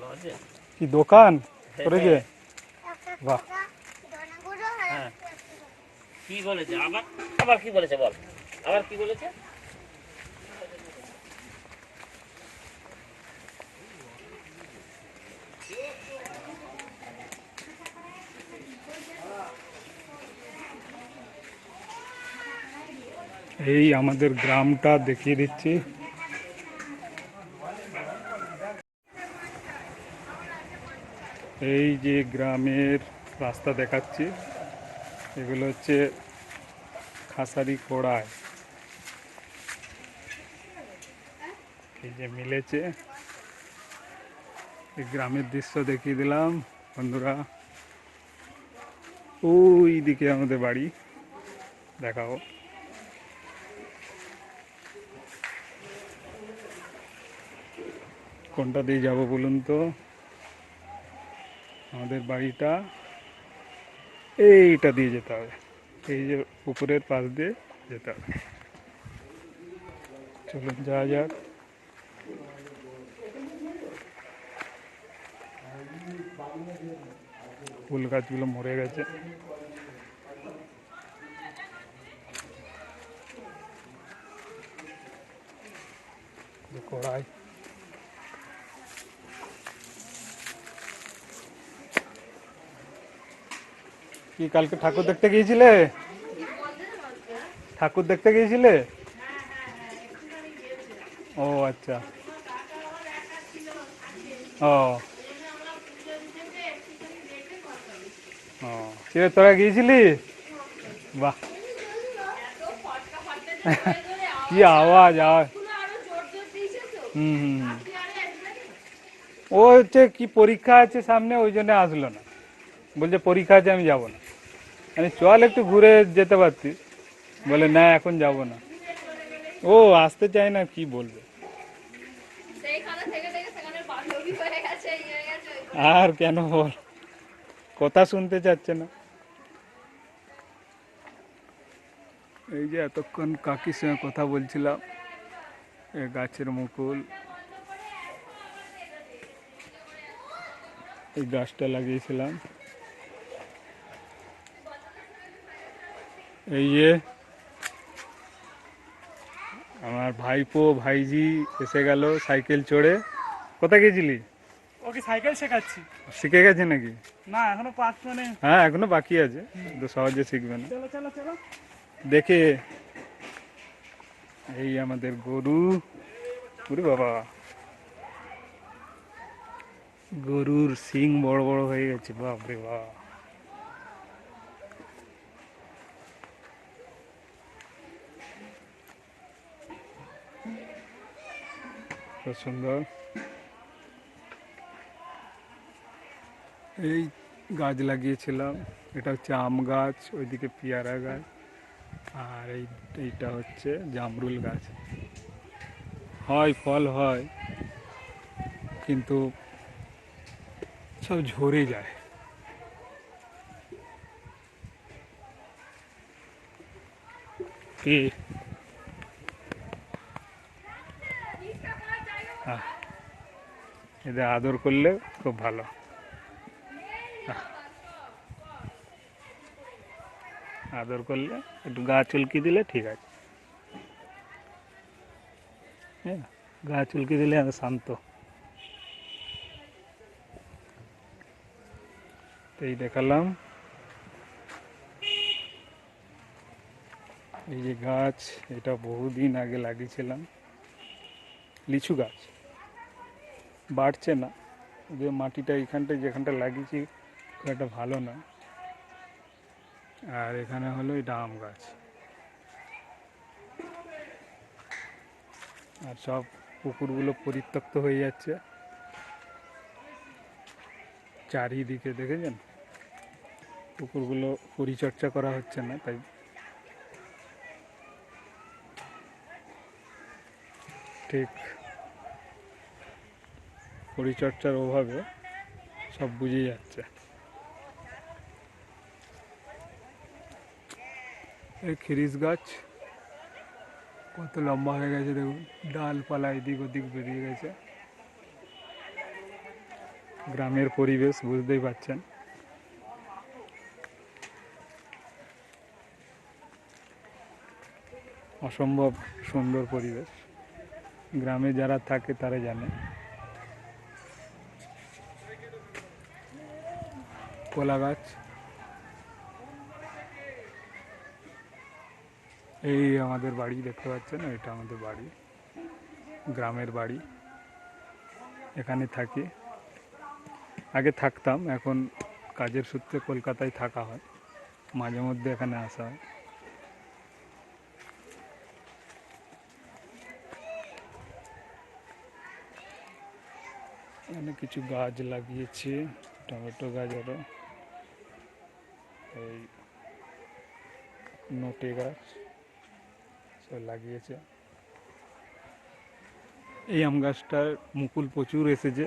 লজে। কি দোকান? করেছে বাহ। হ্যাঁ। কি বলেছে? আবার আবার কি বলেছে বল? আবার কি বলেছে? এই আমাদের গ্রামটা দেখিয়ে দিচ্ছি। এই যে গ্রামের রাস্তা দেখাচ্ছি, এগুলো হচ্ছে খাসারি কোড়ায়। এই যে মিলেছে। এই গ্রামের দৃশ্য দেখিয়ে দিলাম, বন্ধুরা। ওই দিকে আমাদের বাড়ি, দেখাও। কোনটা দিয়ে যাব বলুন তো? আমাদের বাড়িটা এইটা দিয়ে যেতে হবে। এই যে উপরের পাশ দিয়ে যেতে হবে। চলুন, যাওয়া যাক। ফুল গাছগুলো মরে গেছে। কড়াই। কি কালকে ঠাকুর দেখতে গিয়েছিলে? ঠাকুর দেখতে গিয়েছিলে? ও আচ্ছা। ও। ও, কিরে, তোরা গিয়েছিলি? বাহ। কি আওয়াজ আওয়াজ। হুম হুম। ও হচ্ছে কি পরীক্ষা আছে সামনে, ওই জন্য আসলো না। বলছে পরীক্ষা আছে, আমি যাব না। আমি চল একটু ঘুরে যেতে পারছি। বলে, না, এখন যাব না। ও, আসতে চাই না, কি বলবে? আর কেন বল? কথা শুনতে চাচ্ছে না। এই যে এতক্ষণ কাকির সঙ্গে কথা বলছিলাম গাছের মুকুল। এই গাছটা লাগিয়েছিলাম। এই যে আমার ভাইপো ভাইজি এসে গেল সাইকেল চড়ে। কোথায় গেছিলি? ওকে সাইকেল শেখাচ্ছি। শিখে গেছে নাকি? না এখনও পাঁচ মানে। হ্যাঁ এখনও বাকি আছে। তো সহজে শিখবে না। চলো চলো চলো। দেখে এই আমাদের গরু। ওরে বাবা। গরুর সিং বড় বড় হয়ে গেছে বাপরে বাপ। সুন্দর এই গাছ লাগিয়েছিলাম। এটা হচ্ছে আম গাছ, ওইদিকে পেয়ারা গাছ। আর এই, এইটা হচ্ছে জামরুল গাছ। হয়, ফল হয়, কিন্তু সব ঝরে যায়। কি এদের আদর করলে খুব ভালো। আদর করলে একটু গা চুলকি দিলে ঠিক আছে। হ্যাঁ গা চুলকি দিলে শান্ত। এই দেখালাম। এই যে গাছ, এটা বহুদিন আগে লাগিয়েছিলাম। লিচু গাছ। বাড়ছে না। যে মাটিটা এইখানটায়, যেখানটা লাগিয়েছি, খুব একটা ভালো না আর এখানে হলো এটা আম গাছ। আর সব পুকুরগুলো পরিত্যক্ত হয়ে যাচ্ছে। চারিদিকে দেখেছেন? পুকুরগুলো পরিচর্যা করা হচ্ছে না, তাই ঠিক পরিচর্যার অভাবে সব বুঝে যাচ্ছে। এই খিরিস গাছ কত লম্বা হয়ে গেছে দেখুন। ডালপালা এদিক ওদিক বেরিয়ে গেছে। গ্রামের পরিবেশ বুঝতেই পারছেন অসম্ভব সুন্দর পরিবেশ। গ্রামে যারা থাকে তারা জানে। কলা গাছ। এই আমাদের বাড়ি দেখতে পাচ্ছেন, এটা আমাদের বাড়ি, গ্রামের বাড়ি। এখানে থাকি। আগে থাকতাম, এখন কাজের সূত্রে কলকাতায় থাকা হয়। মাঝে মধ্যে এখানে আসা হয়। এখানে কিছু গাছ লাগিয়েছে, টমেটো গাছ আরও। এই নোটে গাছ সব লাগিয়েছে। এই আম গাছটার মুকুল প্রচুর এসেছে।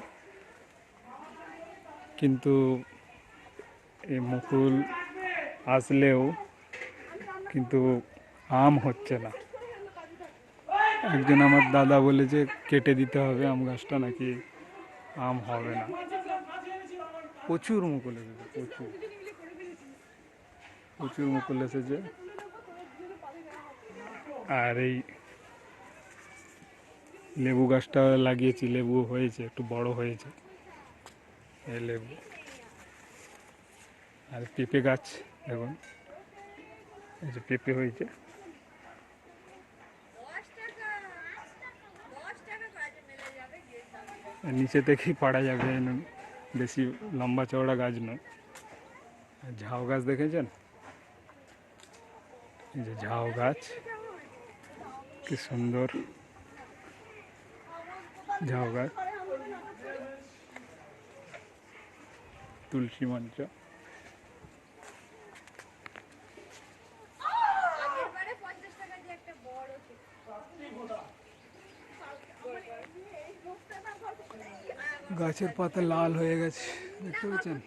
কিন্তু এই মুকুল আসলেও কিন্তু আম হচ্ছে না। একজন আমার দাদা বলেছে কেটে দিতে হবে আম গাছটা নাকি আম হবে না। প্রচুর মুকুল এসেছে, প্রচুর। প্রচুর মুকুল এসেছে। আর এই লেবু গাছটা লাগিয়েছি, লেবু হয়েছে, একটু বড় হয়েছে। এই লেবু। আর পেঁপে গাছ দেখুন এই যে পেঁপে হয়েছে। নিচে থেকেই পাড়া যাবে বেশি লম্বা চওড়া গাছ নয়। ঝাউ গাছ দেখেছেন? যে ঝাউ গাছ, কি সুন্দর ঝাউ গাছ তুলসী মঞ্চ আগেরবারে 50 টাকা দিয়ে একটা বড় ছিল। গাছের পাতা লাল হয়ে গেছে, দেখতে পাচ্ছেন